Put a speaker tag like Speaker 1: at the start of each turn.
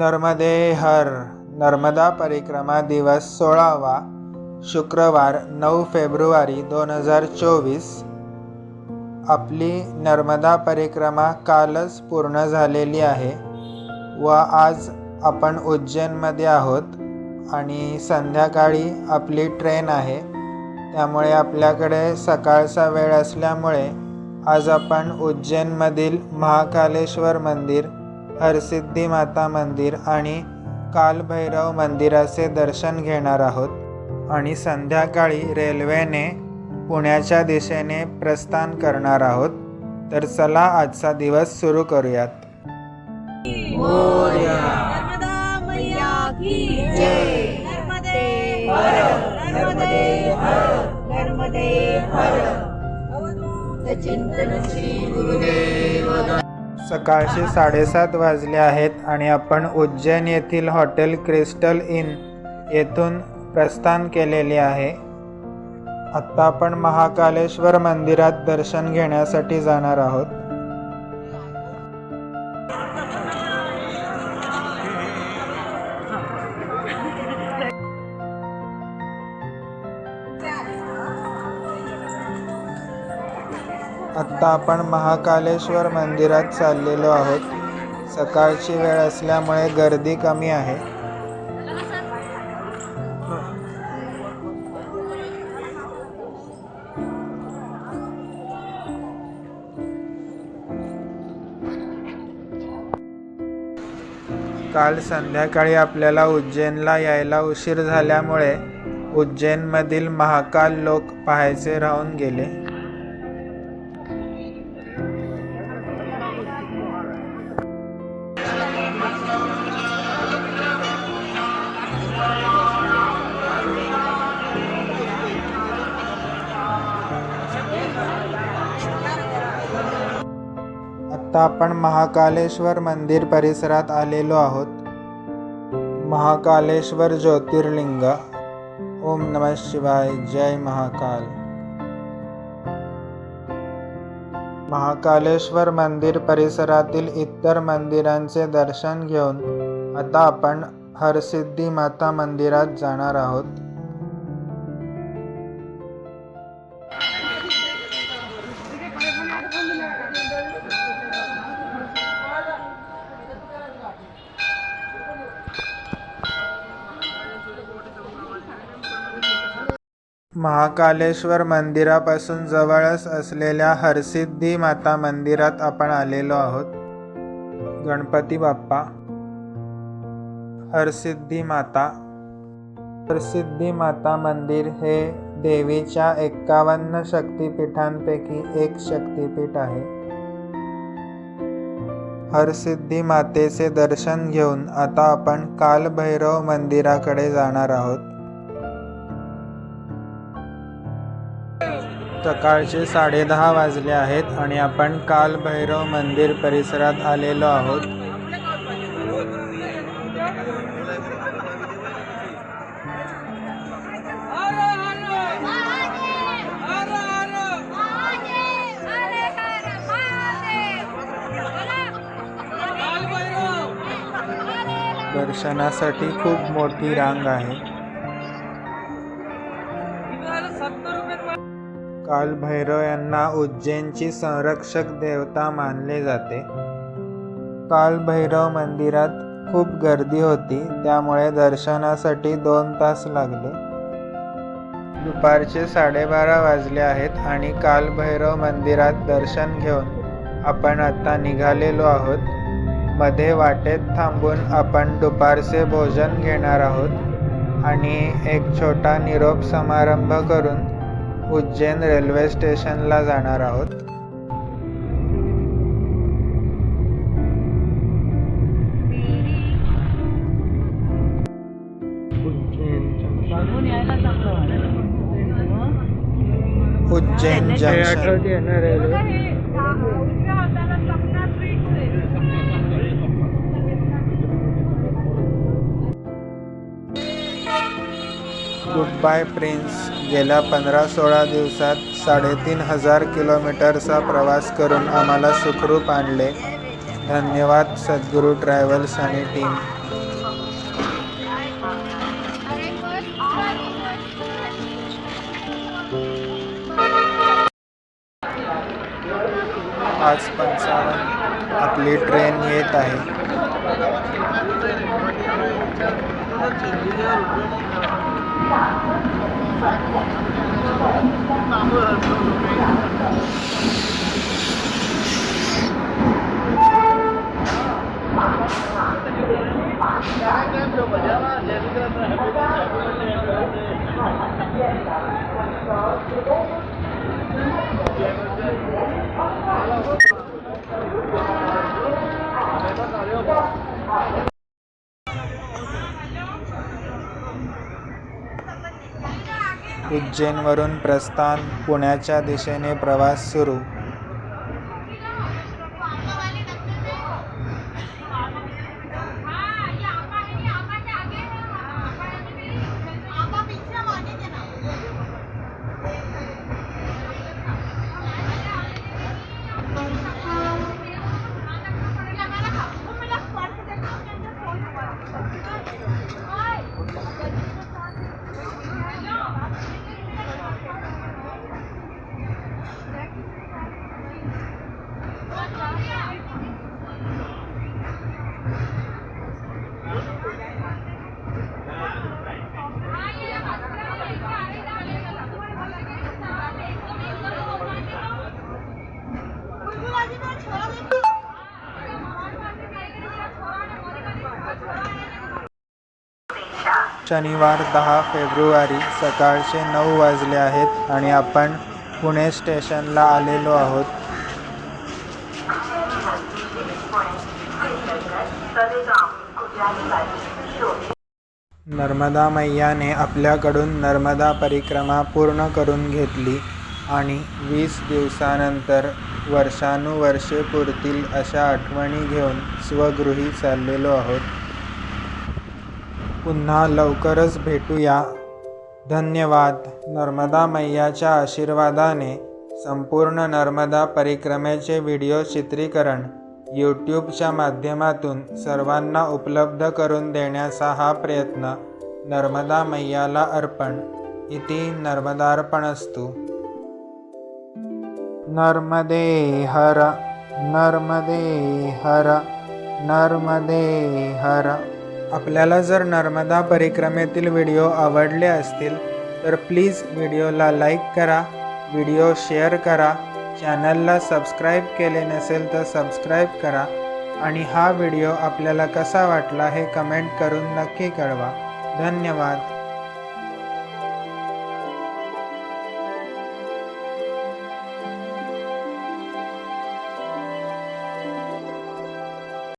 Speaker 1: नर्मदे हर नर्मदा परिक्रमा दिवस सोळावा शुक्रवार नऊ फेब्रुवारी दोन हजार चोवीस. आपली नर्मदा परिक्रमा कालच पूर्ण झालेली आहे व आज आपण उज्जैनमध्ये आहोत आणि संध्याकाळी आपली ट्रेन आहे. त्यामुळे आपल्याकडे सकाळचा वेळ असल्यामुळे आज आपण उज्जैनमधील महाकालेश्वर मंदिर हरसिद्धी माता मंदिर आणि कालभैरव मंदिराचे दर्शन घेणार आहोत. आणि संध्याकाळी रेल्वेने पुण्याच्या दिशेने प्रस्थान करणार आहोत. तर चला आजचा दिवस सुरू करूयात.
Speaker 2: चिंतन श्री गुरुदेव
Speaker 1: सकाळचे साडेसात वाजले आहेत आणि आपण उज्जैन येथील हॉटेल क्रिस्टल इन येथून प्रस्थान केलेले आहे. आत्ता आपण महाकालेश्वर मंदिरात दर्शन घेण्यासाठी जाणार आहोत. आत्ता आपण महाकालेश्वर मंदिरात चाललेलो आहोत. सकाळची वेळ असल्यामुळे गर्दी कमी आहे. काल संध्याकाळी आपल्याला उज्जैनला यायला उशीर झाल्यामुळे उज्जैनमधील महाकाल लोक पाहायचे राहून गेले. आत्ता आपण महाकालेश्वर मंदिर परिसरात आलेलो आहोत. महाकालेश्वर ज्योतिर्लिंग. ओम नमः शिवाय. जय महाकाल. महाकालेश्वर मंदिर परिसरातील इतर मंदिरांचे दर्शन घेऊन आता आपण हरसिद्धी माता मंदिरात जाणार आहोत. महाकालेश्वर मंदिरापासून जवळच असलेल्या हरसिद्धी माता मंदिरात आपण आलेलो आहोत. गणपती बाप्पा हरसिद्धी माता. हरसिद्धी माता मंदिर हे देवीच्या एक्कावन्न शक्तिपीठांपैकी एक शक्तिपीठ आहे. हरसिद्धी मातेचे दर्शन घेऊन आता आपण कालभैरव मंदिराकडे जाणार आहोत. सकाळचे साडेदहा वाजले आहेत आणि आपण काल भैरव मंदिर परिसरात आलेलो आहोत. दर्शनासाठी खूप मोठी रांग आहे. कालभैरव यांना उज्जैनची संरक्षक देवता मानले जाते. कालभैरव मंदिरात खूप गर्दी होती त्यामुळे दर्शनासाठी दोन तास लागले. दुपारचे साडेबारा वाजले आहेत आणि कालभैरव मंदिरात दर्शन घेऊन आपण आता निघालेलो आहोत. मध्ये वाटेत थांबून आपण दुपारचे भोजन घेणार आहोत आणि एक छोटा निरोप समारंभ करून उज्जैन रेल्वे स्टेशनला जाणार आहोत. Ujjain junction. Good bye prince गेल्या पंधरा सोळा दिवसात साडेतीन हजार किलोमीटरचा प्रवास करून आम्हाला सुखरूप आणले. धन्यवाद सद्गुरू ट्रॅव्हल्स आणि टीम. आज पंचावन्न. आपली ट्रेन येत आहे. Thank you. उज्जैनवरून प्रस्थान पुण्याच्या दिशेने प्रवास सुरू शनिवार दहा फेब्रुवारी सकाळचे नऊ वाजले आहेत आणि आपण पुणे स्टेशनला आलेलो आहोत. नर्मदा मैयाने आपल्याकडून नर्मदा परिक्रमा पूर्ण करून घेतली आणि वीस दिवसानंतर वर्षानुवर्षे पुरतील अशा आठवणी घेऊन स्वगृही चाललेलो आहोत. पुन्हा लवकरच भेटूया. धन्यवाद. नर्मदा मैयाच्या आशीर्वादाने संपूर्ण नर्मदा परिक्रमेचे व्हिडिओ चित्रीकरण यूट्यूबच्या माध्यमातून सर्वांना उपलब्ध करून देण्याचा हा प्रयत्न नर्मदा मैयाला अर्पण. इति नर्मदार्पण असतो नर्मदे हर नर्मदे हर नर्मदे हर आपल्याला जर नर्मदा परिक्रमेतील व्हिडिओ आवडले असतील तर प्लीज व्हिडिओला लाईक करा व्हिडिओ शेअर करा चॅनलला सबस्क्राईब केले नसेल तर सबस्क्राईब करा आणि हा व्हिडिओ आपल्याला कसा वाटला हे कमेंट करून नक्की कळवा. धन्यवाद.